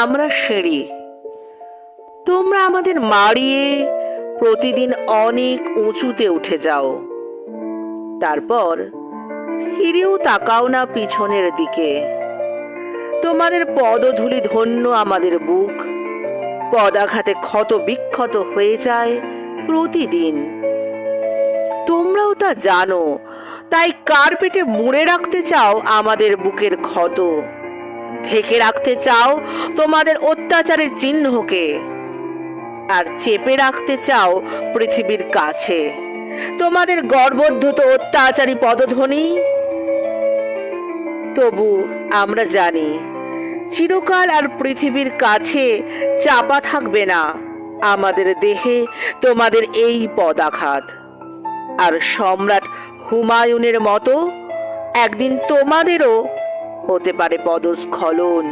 আমরা সিঁড়ি তোমরা আমাদের মারিয়ে প্রতিদিন অনেক উঁচুতে উঠে যাও। তারপর ফিরেও তাকাও না পিছনের দিকে। তোমাদের পদধূলি ধন্য আমাদের বুক। পদাঘাতে ক্ষত বিক্ষত হয়ে যায় প্রতিদিন। তোমরাও তা জানো, তাই কার্পেটে মুড়ে রাখতে চাও আমাদের বুকের ক্ষত। ঢেকে রাখতে চাও, তোমাদের অত্যাচারের চিহ্নকে আর চেপে রাখতে চাও পৃথিবীর কাছে। তোমাদের গর্বোদ্ধত অত্যাচারী পদধ্বনি। তবু আমরা জানি, চিরকাল আর পৃথিবীর কাছে চাপা থাকবে না। আমাদের দেহে তোমাদের এই পদাঘাত। আর সম্রাট হুমায়ুনের মতো একদিন তোমাদেরও হতে পারে পদস্খলন।